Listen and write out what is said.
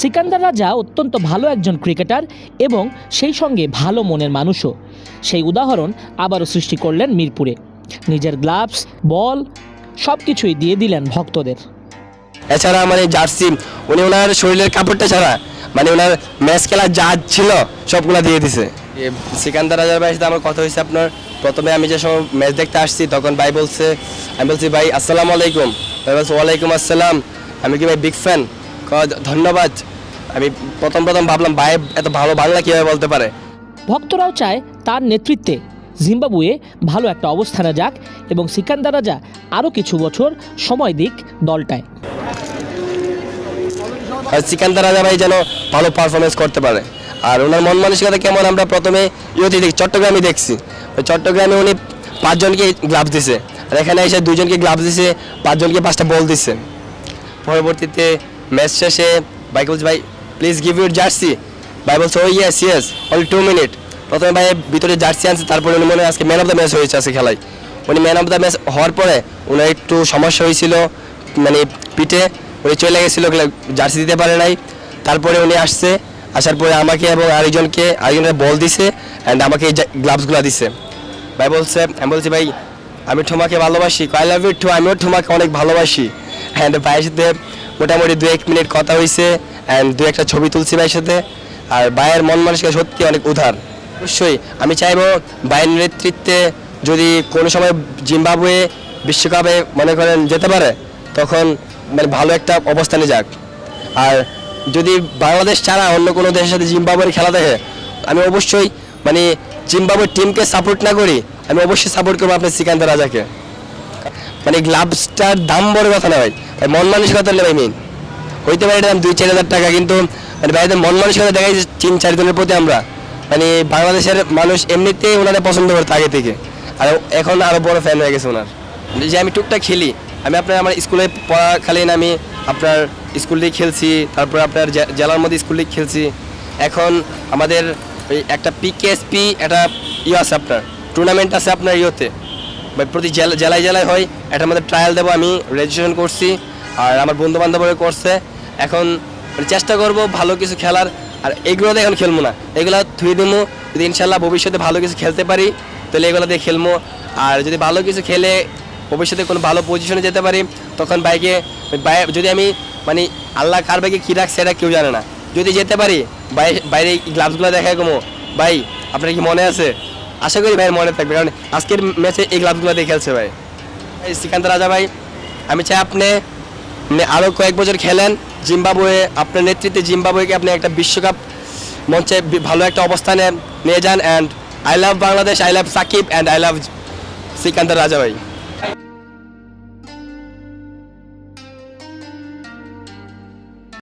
সিকান্দার রাজা অত্যন্ত ভালো একজন ক্রিকেটার এবং সেই সঙ্গে ভালো মনের মানুষও। সেই উদাহরণ আবারও সৃষ্টি করলেন মিরপুরে। নিজের গ্লাভস, বল সব কিছুই দিয়ে দিলেন ভক্তদের। এছাড়া মানে জার্সি, উনি ওনার শরীরের কাপড়টা ছাড়া মানে ওনার ম্যাচ খেলার যা ছিল, সবগুলা দিয়ে দিছে। সিকান্দার রাজার ভাইয়ের আমার কথা হয়েছে আপনার, প্রথমে আমি যে সময় ম্যাচ দেখতে আসছি, তখন ভাই বলছে, আমি বলছি, ভাই, আসসালামু আলাইকুম। ভাই বলছে, ওয়ালাইকুম আসসালাম। আমি কি ভাই বিগ ফ্যান ধন্যবাদ। আমি প্রথম প্রথম ভাবলাম ভাই এত ভালো বাংলা কীভাবে বলতে পারে? ভক্তরাও চায় তার নেতৃত্বে জিম্বাবুয়ে ভালো একটা অবস্থানে যাক এবং সিকান্দার রাজা আরও কিছু বছর সময় দিক দলটায়। আর সিকান্দার রাজা ভাই যেন ভালো পারফরমেন্স করতে পারে। আর ওনার মন মানসিকতা কেমন? আমরা প্রথমে ইউতি দেখি চট্টগ্রামে দেখছি। ওই চট্টগ্রামে উনি পাঁচজনকে গ্লাভস দিছে। আর এখানে এসে দুজনকে গ্লাভস দিছে পাঁচজনকে পাঁচটা বল দিছে। পরবর্তীতে ম্যাচ শেষে ভাই বলছে, ভাই প্লিজ গিভ ইউর জার্সি ভাই বলছে ও yes yes only two minute প্রথমে ভাই ভিতরে জার্সি আনছে, তারপরে উনি মনে হয় আজকে ম্যান অফ দ্য ম্যাচ হয়েছে আজকে খেলায়। উনি ম্যান অফ দ্য ম্যাচ হওয়ার পরে ওনার একটু সমস্যা হয়েছিল মানে পিঠে। উনি চলে গেছিল জার্সি দিতে পারে নাই। তারপরে উনি আসছে, আসার পরে আমাকে এবং আরেকজনকে, আরেকজনের বল দিছে অ্যান্ড আমাকে এই গ্লাভসগুলো দিছে। ভাই বলছে, আমি বলছি, ভাই, আমি ঠোমাকে ভালোবাসি আই লাভ ইউ আমিও ঠোমাকে অনেক ভালোবাসি। অ্যান্ড ভাইয়ের সাথে মোটামুটি দু এক মিনিট কথা হয়েছে অ্যান্ড দু একটা ছবি তুলছি ভাইয়ের সাথে। আর ভাইয়ের মন মানুষকে সত্যি অনেক উদার। অবশ্যই, আমি চাইব ভাইয়ের নেতৃত্বে যদি কোনো সময় জিম্বাবুয়ে বিশ্বকাপে মনে করেন যেতে পারে, তখন মানে ভালো একটা অবস্থানে যাক। আর যদি বাংলাদেশ ছাড়া অন্য কোনো দেশের সাথে জিম্বাবুয়ের খেলা দেখে, আমি অবশ্যই মানে জিম্বাবুয়ের টিমকে সাপোর্ট না করি, আমি অবশ্যই সাপোর্ট করব আপনার সিকান্দার রাজাকে। মানে গ্লাভসটার দাম বড় কথা না ভাই। মন মানসিকতা হলে ভাই মেন হইতে পারে দাম দুই চার হাজার টাকা, কিন্তু মানে ভাইদের মন মানসিকতা দেখাই যে তিন চারজনের প্রতি আমরা। মানে বাংলাদেশের মানুষ এমনিতেই ওনারা পছন্দ করতো আগে থেকে। আর এখন আরও বড় ফ্যান হয়ে গেছে ওনার। যে আমি টুকটাক খেলি। আমি আপনার আমার স্কুলে পড়াকালীন আমি আপনার স্কুল লিগ খেলছি, তারপর আপনার জেলার মধ্যে স্কুল লিগ খেলছি। এখন আমাদের ওই একটা পিকেএসপি একটা ইয়ে আছে আপনার টুর্নামেন্ট আছে আপনার ইয়েতে। বা প্রতি জেলা, জেলায় জেলায় হয়। এটার মধ্যে ট্রায়াল দেবো আমি রেজিস্ট্রেশন করছি। আর আমার বন্ধু বান্ধবরা করছে। এখন মানে চেষ্টা করব ভালো কিছু খেলার। আর এগুলোতে এখন খেলব না। এগুলো থুয়ে দেবো। যদি ইনশাল্লাহ ভবিষ্যতে ভালো কিছু খেলতে পারি, তাহলে এগুলো দিয়ে খেলব। আর যদি ভালো কিছু খেলে ভবিষ্যতে কোনো ভালো পজিশনে যেতে পারি, তখন বাইকে বাই- যদি আমি মানে আল্লাহ কার বাইকে কী রাখছে এটা কেউ জানে না। যদি যেতে পারি বাই- বাইরে গ্লাভসগুলো দেখায় কমো ভাই, আপনার কি মনে আছে? আশা করি ভাই মনে থাকবে, কারণ আজকের ম্যাচে এই ক্লাবগুলো দিয়ে খেলছে ভাই। শ্রীকান্ত রাজা ভাই, আমি চাই আপনি আরও কয়েক বছর খেলেন, জিম্বাবুয়ে আপনার নেতৃত্বে জিম্বাবুয়েকে আপনি একটা বিশ্বকাপ মঞ্চে ভালো একটা অবস্থানে নিয়ে যান and I love Bangladesh I love Shakib and I love Srikanth Raja ভাই।